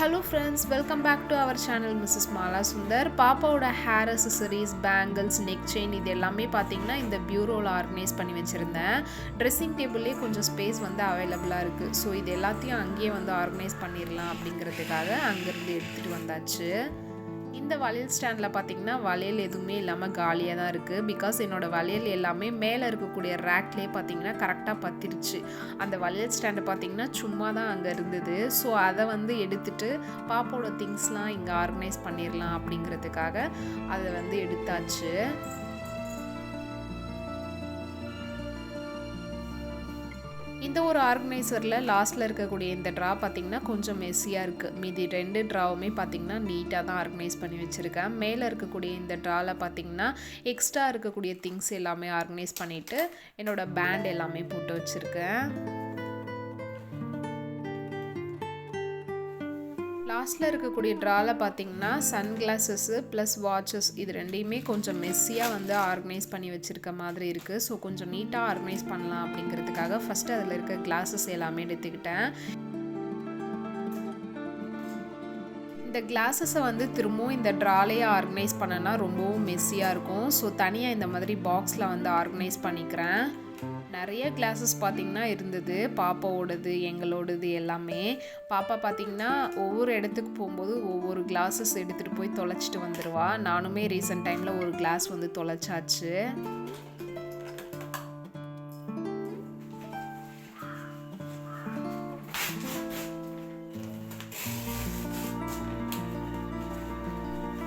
Hello friends welcome back to our channel Mrs Mala Sundar பாப்பாவோட hair accessories bangles neck chain இது எல்லாமே பார்த்தீங்கன்னா இந்த பியூரோவில் ஆர்கனைஸ் பண்ணி வச்சுருந்தேன். ட்ரெஸ்ஸிங் டேபிள்லேயே கொஞ்சம் ஸ்பேஸ் வந்து அவைலபிளாக இருக்குது ஸோ இது எல்லாத்தையும் அங்கேயே வந்து ஆர்கனைஸ் பண்ணிடலாம் அப்படிங்கிறதுக்காக அங்கேருந்து எடுத்துகிட்டு வந்தாச்சு. இந்த வளையல் ஸ்டாண்டில் பார்த்தீங்கன்னா வளையல் எதுவுமே இல்லாமல் காலியாக தான் இருக்குது பிகாஸ் என்னோடய வளையல் எல்லாமே மேலே இருக்கக்கூடிய ரேக்லேயே பார்த்தீங்கன்னா கரெக்டாக பத்திருச்சு. அந்த வளையல் ஸ்டாண்டு பார்த்தீங்கன்னா சும்மா தான் அங்கே இருந்தது. ஸோ அதை வந்து எடுத்துட்டு பாப்போட திங்ஸ்லாம் இங்கே ஆர்கனைஸ் பண்ணிடலாம் அப்படிங்கிறதுக்காக அதை வந்து எடுத்தாச்சு. இந்த ஒரு ஆர்கனைசரில் லாஸ்ட்டில் இருக்கக்கூடிய இந்த ட்ரா பார்த்திங்கன்னா கொஞ்சம் மெஸ்ஸியாக இருக்குது மீதி ரெண்டு ட்ராவுமே பார்த்திங்கன்னா நீட்டாக தான் ஆர்கனைஸ் பண்ணி வச்சுருக்கேன். மேலே இருக்கக்கூடிய இந்த ட்ராவில் பார்த்திங்கன்னா எக்ஸ்ட்ரா இருக்கக்கூடிய திங்ஸ் எல்லாமே ஆர்கனைஸ் பண்ணிவிட்டு என்னோடய பேண்ட் எல்லாமே போட்டு வச்சுருக்கேன். லாஸ்ட்டில் இருக்கக்கூடிய ட்ராவில் பார்த்தீங்கன்னா சன் கிளாஸஸ்ஸு ப்ளஸ் வாட்சஸ் இது ரெண்டையுமே கொஞ்சம் மெஸ்ஸியாக வந்து ஆர்கனைஸ் பண்ணி வச்சுருக்க மாதிரி இருக்குது ஸோ கொஞ்சம் நீட்டாக ஆர்கனைஸ் பண்ணலாம் அப்படிங்கிறதுக்காக ஃபஸ்ட்டு அதில் இருக்க கிளாஸஸ் எல்லாமே எடுத்துக்கிட்டேன். இந்த கிளாஸஸை வந்து திரும்பவும் இந்த ட்ராலையே ஆர்கனைஸ் பண்ணனா ரொம்பவும் மெஸ்ஸியாக இருக்கும். ஸோ தனியாக இந்த மாதிரி பாக்ஸில் வந்து ஆர்கனைஸ் பண்ணிக்கிறேன். நிறைய கிளாஸஸ் பார்த்திங்கன்னா இருந்தது. பாப்பாவோடது எங்களோடது எல்லாமே. பாப்பா பார்த்திங்கன்னா ஒவ்வொரு இடத்துக்கு போகும்போது ஒவ்வொரு கிளாஸஸ் எடுத்துகிட்டு போய் தொலைச்சிட்டு வந்துடுவா நானுமே ரீசெண்ட் டைமில் ஒரு கிளாஸ் வந்து தொலைச்சாச்சு.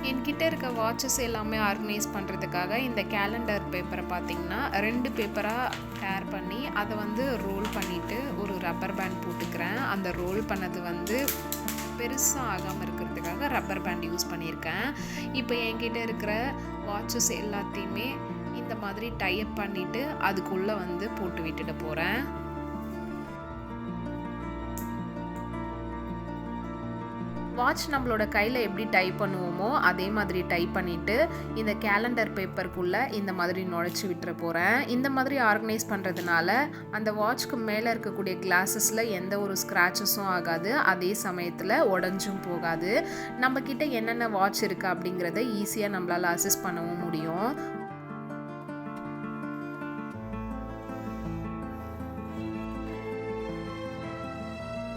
என்கிட்ட இருக்க வாட்சஸ் எல்லாமே ஆர்கனைஸ் பண்ணுறதுக்காக இந்த கேலண்டர் பேப்பரை பார்த்திங்கன்னா ரெண்டு பேப்பராக டேர் பண்ணி அதை வந்து ரோல் பண்ணிவிட்டு ஒரு ரப்பர் பேண்ட் போட்டுக்கிறேன். அந்த ரோல் பண்ணது வந்து பெருசாக ஆகாமல் இருக்கிறதுக்காக ரப்பர் பேண்ட் யூஸ் பண்ணியிருக்கேன். இப்போ என்கிட்ட இருக்கிற வாட்சஸ் எல்லாத்தையுமே இந்த மாதிரி டைப் பண்ணிவிட்டு அதுக்குள்ளே வந்து போட்டு விட்டுட்டு போகிறேன் வாட்ச் நம்மளோட கையில் எப்படி டைப் பண்ணுவோமோ அதே மாதிரி டைப் பண்ணிவிட்டு இந்த கேலண்டர் பேப்பருக்குள்ளே இந்த மாதிரி நுழைச்சி விட்டுற போகிறேன் இந்த மாதிரி ஆர்கனைஸ் பண்ணுறதுனால அந்த வாட்ச்க்கு மேலே இருக்கக்கூடிய கிளாஸஸில் எந்த ஒரு ஸ்க்ராச்சஸும் ஆகாது. அதே சமயத்தில் உடஞ்சும் போகாது. நம்மக்கிட்ட என்னென்ன வாட்ச் இருக்குது அப்படிங்கிறத ஈஸியாக நம்மளால் அசஸ் பண்ணவும் முடியும்.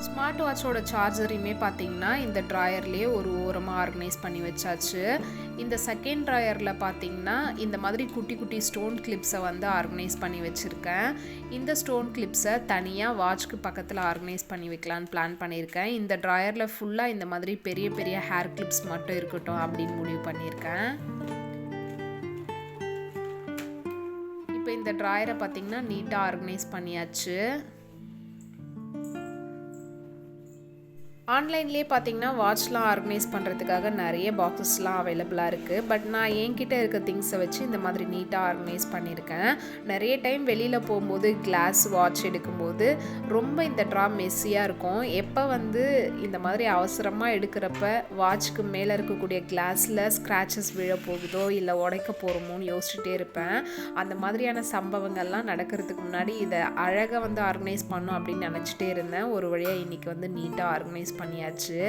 ஸ்மார்ட் வாட்சோட சார்ஜரையுமே பார்த்தீங்கன்னா இந்த ட்ராயர்லேயே ஒரு ஓரமாக ஆர்கனைஸ் பண்ணி வச்சாச்சு. இந்த செகண்ட் ட்ராயரில் பார்த்தீங்கன்னா இந்த மாதிரி குட்டி குட்டி ஸ்டோன் கிளிப்ஸை வந்து ஆர்கனைஸ் பண்ணி வச்சுருக்கேன். இந்த ஸ்டோன் கிளிப்ஸை தனியாக வாட்ச்க்கு பக்கத்தில் ஆர்கனைஸ் பண்ணி வைக்கலான்னு பிளான் பண்ணியிருக்கேன். இந்த ட்ராயரில் ஃபுல்லாக இந்த மாதிரி பெரிய பெரிய ஹேர் கிளிப்ஸ் மட்டும் இருக்கட்டும் அப்படின்னு முடிவு பண்ணியிருக்கேன். இப்போ இந்த ட்ராயரை பார்த்திங்கன்னா நீட்டாக ஆர்கனைஸ் பண்ணியாச்சு. ஆன்லைன்லேயே பார்த்தீங்கன்னா வாட்ச்லாம் ஆர்கனைஸ் பண்ணுறதுக்காக நிறைய பாக்ஸஸ்லாம் அவைலபிளாக இருக்குது பட் நான் என்கிட்ட இருக்க திங்ஸை வச்சு இந்த மாதிரி நீட்டாக ஆர்கனைஸ் பண்ணியிருக்கேன். நிறைய டைம் வெளியில் போகும்போது கிளாஸ் வாட்ச் எடுக்கும்போது ரொம்ப இந்த ட்ரா மெஸ்ஸியாக இருக்கும். எப்போ வந்து இந்த மாதிரி அவசரமாக எடுக்கிறப்ப வாட்ச்க்கு மேலே இருக்கக்கூடிய கிளாஸில் ஸ்க்ராச்சஸ் விழ போகுதோ இல்லை உடைக்க போகிறோமோன்னு யோசிச்சுட்டே இருப்பேன். அந்த மாதிரியான சம்பவங்கள்லாம் நடக்கிறதுக்கு முன்னாடி இதை அழகாக வந்து ஆர்கனைஸ் பண்ணும் அப்படின்னு நினச்சிட்டே இருந்தேன். ஒரு வழியாக இன்றைக்கி வந்து நீட்டாக ஆர்கனைஸ் பண்ணியாச்சு.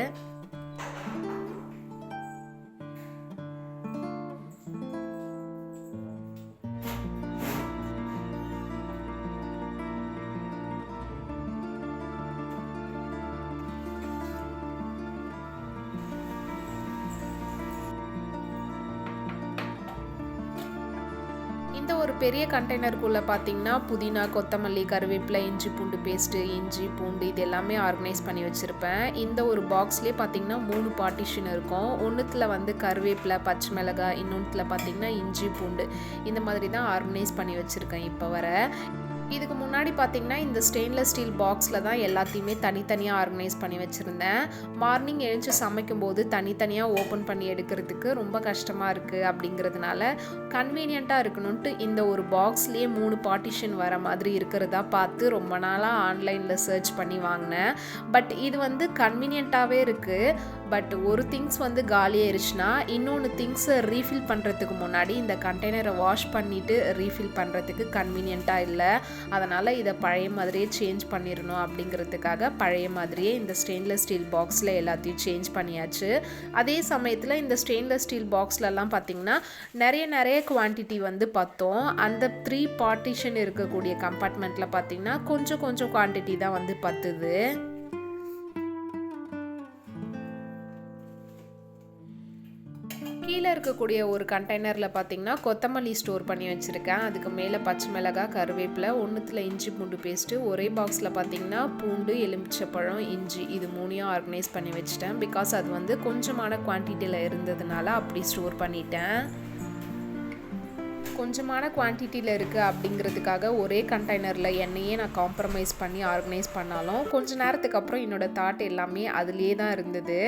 இந்த ஒரு பெரிய கண்டெய்னருக்குள்ளே பார்த்தீங்கன்னா புதினா கொத்தமல்லி கருவேப்பிலை இஞ்சி பூண்டு பேஸ்ட்டு இஞ்சி பூண்டு இது எல்லாமே ஆர்கனைஸ் பண்ணி வச்சுருப்பேன். இந்த ஒரு பாக்ஸ்லேயே பார்த்தீங்கன்னா மூணு பார்ட்டிஷன் இருக்கும். ஒன்றுத்தில் வந்து கருவேப்பிலை பச்சை மிளகாய் இன்னொன்றுத்தில் பார்த்தீங்கன்னா இஞ்சி பூண்டு. இந்த மாதிரி தான் ஆர்கனைஸ் பண்ணி வச்சுருக்கேன் இப்போ வர. இதுக்கு முன்னாடி பார்த்தீங்கன்னா இந்த ஸ்டெயின்லெஸ் ஸ்டீல் பாக்ஸில் தான் எல்லாத்தையுமே தனித்தனியாக ஆர்கனைஸ் பண்ணி வச்சுருந்தேன். மார்னிங் எழுந்து சமைக்கும்போது தனித்தனியாக ஓப்பன் பண்ணி எடுக்கிறதுக்கு ரொம்ப கஷ்டமாக இருக்குது அப்படிங்கிறதுனால கன்வீனியண்ட்டாக இருக்கணும்ன்ட்டு இந்த ஒரு பாக்ஸ்லேயே மூணு பார்ட்டிஷன் வர மாதிரி இருக்கிறதா பார்த்து ரொம்ப நாளாக ஆன்லைனில் சர்ச் பண்ணி வாங்கினேன். பட் இது வந்து கன்வீனியண்ட்டாகவே இருக்குது பட் ஒரு திங்ஸ் வந்து காலியாயிருச்சுன்னா இன்னொன்று திங்ஸை ரீஃபில் பண்ணுறதுக்கு முன்னாடி இந்த கண்டெய்னரை வாஷ் பண்ணிவிட்டு ரீஃபில் பண்ணுறதுக்கு கன்வீனியண்ட்டாக இல்லை. அதனால் இதை பழைய மாதிரியே சேஞ்ச் பண்ணிடணும் அப்படிங்கிறதுக்காக பழைய மாதிரியே இந்த ஸ்டெயின்லெஸ் ஸ்டீல் பாக்ஸில் எல்லாத்தையும் சேஞ்ச் பண்ணியாச்சு. அதே சமயத்தில் இந்த ஸ்டெயின்லெஸ் ஸ்டீல் பாக்ஸ்லலாம் பார்த்திங்கன்னா நிறைய நிறைய குவான்டிட்டி வந்து பார்த்தோம். அந்த த்ரீ பார்ட்டிஷன் இருக்கக்கூடிய கம்பார்ட்மெண்ட்டில் பார்த்திங்கன்னா கொஞ்சம் கொஞ்சம் குவான்டிட்டி தான் வந்து பத்துது. இருக்கக்கூடிய ஒரு கண்டெய்னரில் பார்த்தீங்கன்னா கொத்தமல்லி ஸ்டோர் பண்ணி வச்சுருக்கேன். அதுக்கு மேலே பச்சை மிளகாய் கருவேப்பிலை ஒன்றுத்தில் இஞ்சி பூண்டு பேஸ்ட்டு ஒரே பாக்ஸில் பார்த்தீங்கன்னா பூண்டு எலுமிச்சப்பழம் இஞ்சி இது மூணையும் ஆர்கனைஸ் பண்ணி வச்சுட்டேன். பிகாஸ் அது வந்து கொஞ்சமான குவான்டிட்டியில் இருந்ததுனால அப்படி ஸ்டோர் பண்ணிட்டேன். கொஞ்சமான குவான்டிட்டியில் இருக்குது அப்படிங்கிறதுக்காக ஒரே கண்டெய்னரில் என்னையே நான் காம்ப்ரமைஸ் பண்ணி ஆர்கனைஸ் பண்ணாலும் கொஞ்ச நேரத்துக்கு அப்புறம் என்னோடய தாட் எல்லாமே அதுலேயே தான் இருந்தது.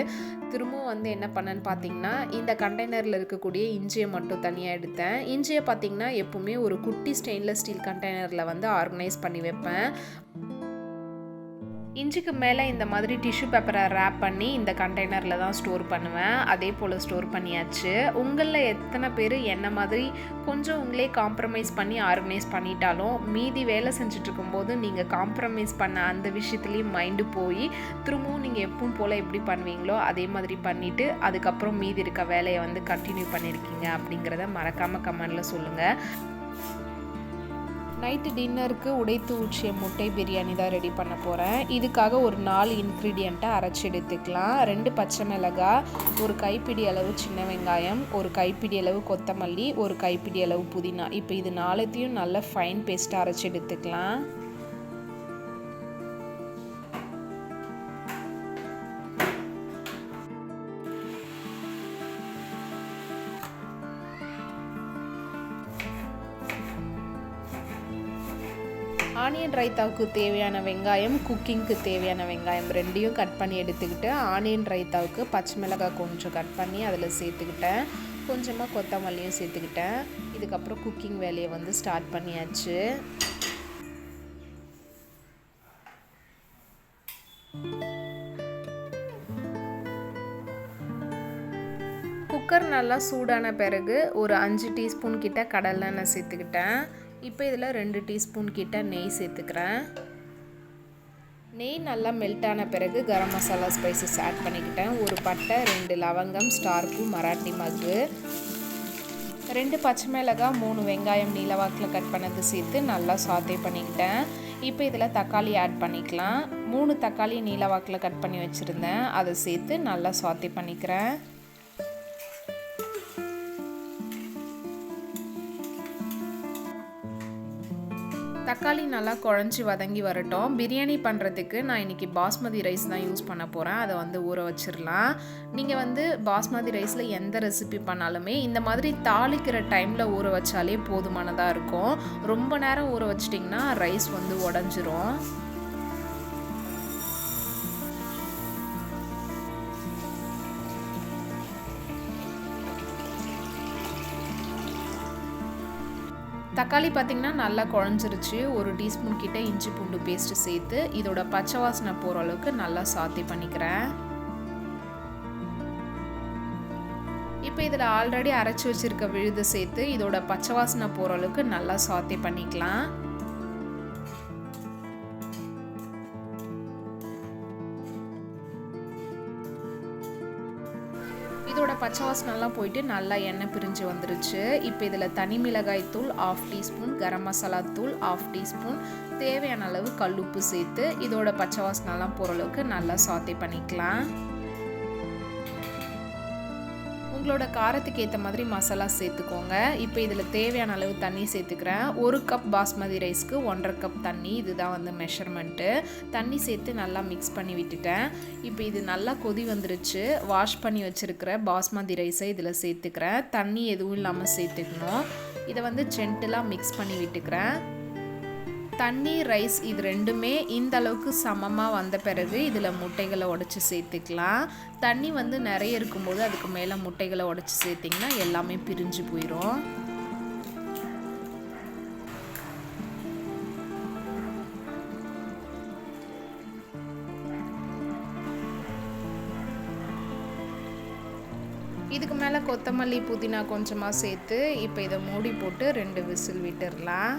திரும்பவும் வந்து என்ன பண்ணேன்னு பார்த்தீங்கன்னா இந்த கண்டெய்னரில் இருக்கக்கூடிய இஞ்சியை மட்டும் தனியாக எடுத்தேன். இஞ்சியை பார்த்தீங்கன்னா எப்போவுமே ஒரு குட்டி ஸ்டெயின்லெஸ் ஸ்டீல் கண்டெய்னரில் வந்து ஆர்கனைஸ் பண்ணி வைப்பேன். இஞ்சிக்கு மேலே இந்த மாதிரி டிஷ்யூ பேப்பரை ரேப் பண்ணி இந்த கண்டெய்னரில் தான் ஸ்டோர் பண்ணுவேன். அதே போல் ஸ்டோர் பண்ணியாச்சு. உங்களில் எத்தனை பேர் என்ன மாதிரி கொஞ்சம் உங்களே காம்ப்ரமைஸ் பண்ணி ஆர்கனைஸ் பண்ணிட்டாலும் மீதி வேலை செஞ்சிட்ருக்கும்போது நீங்கள் காம்ப்ரமைஸ் பண்ண அந்த விஷயத்துலேயும் மைண்டு போய் திரும்பவும் நீங்கள் எப்பவும் போல் எப்படி பண்ணுவீங்களோ அதே மாதிரி பண்ணிவிட்டு அதுக்கப்புறம் மீதி இருக்க வேலையை வந்து கண்டினியூ பண்ணியிருக்கீங்க அப்படிங்கிறத மறக்காமல் கமெண்டில் சொல்லுங்கள் நைட்டு டின்னருக்கு உடைத்து ஊற்றிய முட்டை பிரியாணி தான் ரெடி பண்ண போகிறேன் இதுக்காக ஒரு நாலு இன்க்ரீடியண்ட்டை அரைச்சி எடுத்துக்கலாம். ரெண்டு பச்சை மிளகாய் ஒரு கைப்பிடி அளவு சின்ன வெங்காயம் ஒரு கைப்பிடி அளவு கொத்தமல்லி ஒரு கைப்பிடி அளவு புதினா. இப்போ இது நாலுத்தையும் நல்ல ஃபைன் பேஸ்ட்டாக அரைச்சி எடுத்துக்கலாம். ஆனியன் ரைத்தாவுக்கு தேவையான வெங்காயம் குக்கிங்க்கு தேவையான வெங்காயம் ரெண்டையும் கட் பண்ணி எடுத்துக்கிட்டு ஆனியன் ரைத்தாவுக்கு பச்சை மிளகாய் கொஞ்சம் கட் பண்ணி அதில் சேர்த்துக்கிட்டேன். கொஞ்சமாக கொத்தமல்லியும் சேர்த்துக்கிட்டேன். இதுக்கப்புறம் குக்கிங் வேலையை வந்து ஸ்டார்ட் பண்ணியாச்சு. குக்கர் நல்லா சூடான பிறகு ஒரு அஞ்சு டீஸ்பூன் கிட்ட கடலெண்ணெய் சேர்த்துக்கிட்டேன். இப்போ இதில் ரெண்டு டீஸ்பூன் கிட்ட நெய் சேர்த்துக்கிறேன். நெய் நல்லா மெல்ட் ஆன பிறகு கரம் மசாலா ஸ்பைசஸ் ஆட் பண்ணிக்கிட்டேன். ஒரு பட்டை ரெண்டு லவங்கம் ஸ்டார்பு மராட்டி மக்கு. ரெண்டு பச்சை மிளகாய் மூணு வெங்காயம் நீலவாக்கில் கட் பண்ணது சேர்த்து நல்லா சாத்தே பண்ணிக்கிட்டேன். இப்போ இதில் தக்காளி ஆட் பண்ணிக்கலாம். மூணு தக்காளி நீலவாக்கில் கட் பண்ணி வச்சுருந்தேன். அதை சேர்த்து நல்லா சாத்தே பண்ணிக்கிறேன். தக்காளி நல்லா குழஞ்சி வதங்கி வரட்டும். பிரியாணி பண்ணுறதுக்கு நான் இன்றைக்கி பாஸ்மதி ரைஸ் தான் யூஸ் பண்ண போகிறேன் அதை வந்து ஊற வச்சிடலாம் நீங்கள் வந்து பாஸ்மதி ரைஸில் எந்த ரெசிபி பண்ணாலுமே இந்த மாதிரி தாளிக்கிற டைமில் ஊற வச்சாலே போதுமானதாக இருக்கும். ரொம்ப நேரம் ஊற வச்சிட்டிங்கன்னா ரைஸ் வந்து உடஞ்சிரும். தக்காளி பார்த்திங்கன்னா நல்லா குழஞ்சிருச்சு. ஒரு டீஸ்பூன் கிட்ட இஞ்சி பூண்டு பேஸ்ட்டு சேர்த்து இதோட பச்சை வாசனை போகிற அளவுக்கு நல்லா சாத்தி பண்ணிக்கிறேன். இப்போ இதில் ஆல்ரெடி அரைச்சி வச்சுருக்க விழுதை சேர்த்து இதோட பச்சை வாசனை போகிற அளவுக்கு நல்லா சாத்தி பண்ணிக்கலாம். பச்சை வாசனெல்லாம் போயிட்டு நல்லா எண்ணெய் பிரிஞ்சு வந்துருச்சு. இப்போ இதில் தனி மிளகாய் தூள் ஆஃப் டீஸ்பூன் கரம் மசாலா தூள் ஆஃப் டீஸ்பூன் தேவையான அளவு கல்லுப்பு சேர்த்து இதோட பச்சை வாசனெல்லாம் போகிற அளவுக்கு நல்லா சாத்தே பண்ணிக்கலாம். உங்களோட காரத்துக்கு ஏற்ற மாதிரி மசாலா சேர்த்துக்கோங்க. இப்போ இதில் தேவையான அளவு தண்ணி சேர்த்துக்கிறேன். ஒரு கப் பாஸ்மதி ரைஸ்க்கு ஒன்றரை கப் தண்ணி. இதுதான் வந்து மெஷர்மெண்ட்டு தண்ணி சேர்த்து நல்லா மிக்ஸ் பண்ணி விட்டுட்டேன். இப்போ இது நல்லா கொதி வந்துருச்சு. வாஷ் பண்ணி வச்சுருக்கிற பாஸ்மதி ரைஸை இதில் சேர்த்துக்கிறேன். தண்ணி எதுவும் இல்லாமல் சேர்த்துக்கணும். இதை வந்து ஜென்டலாக மிக்ஸ் பண்ணி விட்டுக்கிறேன். தண்ணி ரைஸ் இது ரெண்டுமே இந்த அளவுக்கு சமமாக வந்த பிறகு இதில் முட்டைகளை உடச்சி சேர்த்துக்கலாம். தண்ணி வந்து நிறைய இருக்கும்போது அதுக்கு மேலே முட்டைகளை உடச்சி சேர்த்திங்கன்னா எல்லாமே பிரிஞ்சு போயிடும் இதுக்கு மேலே கொத்தமல்லி புதினா கொஞ்சமாக சேர்த்து இப்போ இதை மூடி போட்டு ரெண்டு விசில் விட்டுடலாம்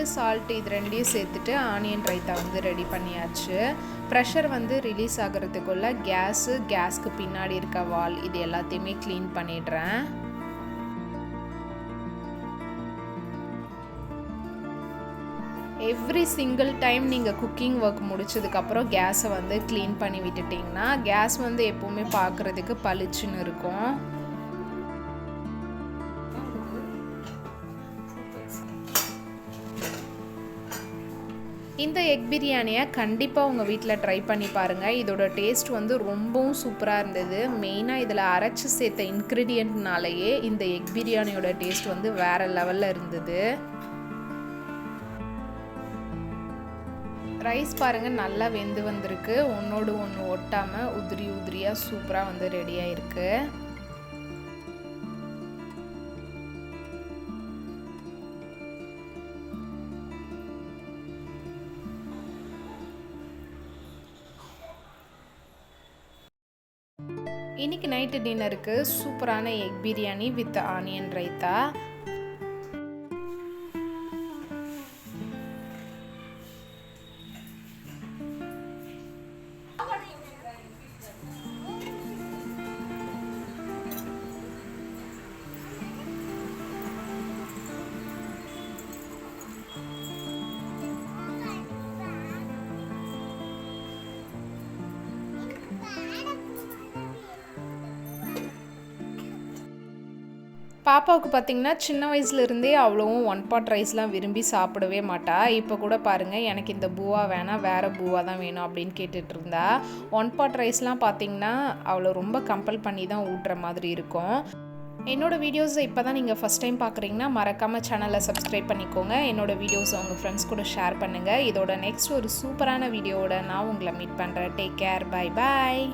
கர்டு சால்ட் இது ரெண்டையும் சேர்த்துட்டு ஆனியன் ரைத்தா வந்து ரெடி பண்ணியாச்சு. ப்ரெஷர் வந்து ரிலீஸ் ஆகிறதுக்குள்ள கேஸு கேஸ்க்கு பின்னாடி இருக்க வால் இது எல்லாத்தையுமே க்ளீன் பண்ணிடுறேன். எவ்ரி சிங்கிள் டைம் நீங்கள் குக்கிங் ஒர்க் முடிச்சதுக்கப்புறம் கேஸை வந்து க்ளீன் பண்ணி விட்டுட்டிங்கன்னா கேஸ் வந்து எப்போவுமே பார்க்குறதுக்கு பளிச்சுன்னு இருக்கும். இந்த எக் பிரியாணியை கண்டிப்பாக உங்கள் வீட்டில் ட்ரை பண்ணி பாருங்கள் இதோட டேஸ்ட் வந்து ரொம்பவும் சூப்பராக இருந்தது. மெயினாக இதில் அரைச்சி சேர்த்த இன்க்ரீடியண்ட்னாலேயே இந்த எக் பிரியாணியோட டேஸ்ட் வந்து வேறு லெவலில் இருந்தது. ரைஸ் பாருங்கள் நல்லா வெந்து வந்திருக்கு. ஒன்றோடு ஒன்று ஒட்டாமல் உதிரி உதிரியாக சூப்பராக வந்து ரெடி இருக்குது இன்னைக்கு நைட்டு டின்னருக்கு சூப்பரான egg biryani with onion raita பாப்பாவுக்கு பார்த்திங்கன்னா சின்ன வயசுலேருந்தே அவ்வளோவும் ஒன் பாட் ரைஸ்லாம் விரும்பி சாப்பிடவே மாட்டா. இப்போ கூட பாருங்கள் எனக்கு இந்த பூவா வேணாம் வேறு பூவா தான் வேணும் அப்படின்னு கேட்டுட்டு இருந்தா. ஒன் பாட் ரைஸ்லாம் பார்த்திங்கன்னா அவ்வளோ ரொம்ப கம்பல் பண்ணி தான் ஊட்டுற மாதிரி இருக்கும். என்னோடய வீடியோஸை இப்போ தான் நீங்கள் ஃபஸ்ட் டைம் பார்க்குறீங்கன்னா மறக்காமல் சேனலை சப்ஸ்கிரைப் பண்ணிக்கோங்க. என்னோடய வீடியோஸை உங்கள் ஃப்ரெண்ட்ஸ் கூட ஷேர் பண்ணுங்கள் இதோட நெக்ஸ்ட் ஒரு சூப்பரான வீடியோவோட நான் உங்களை மீட் பண்ணுறேன் டேக் கேர் பை பாய்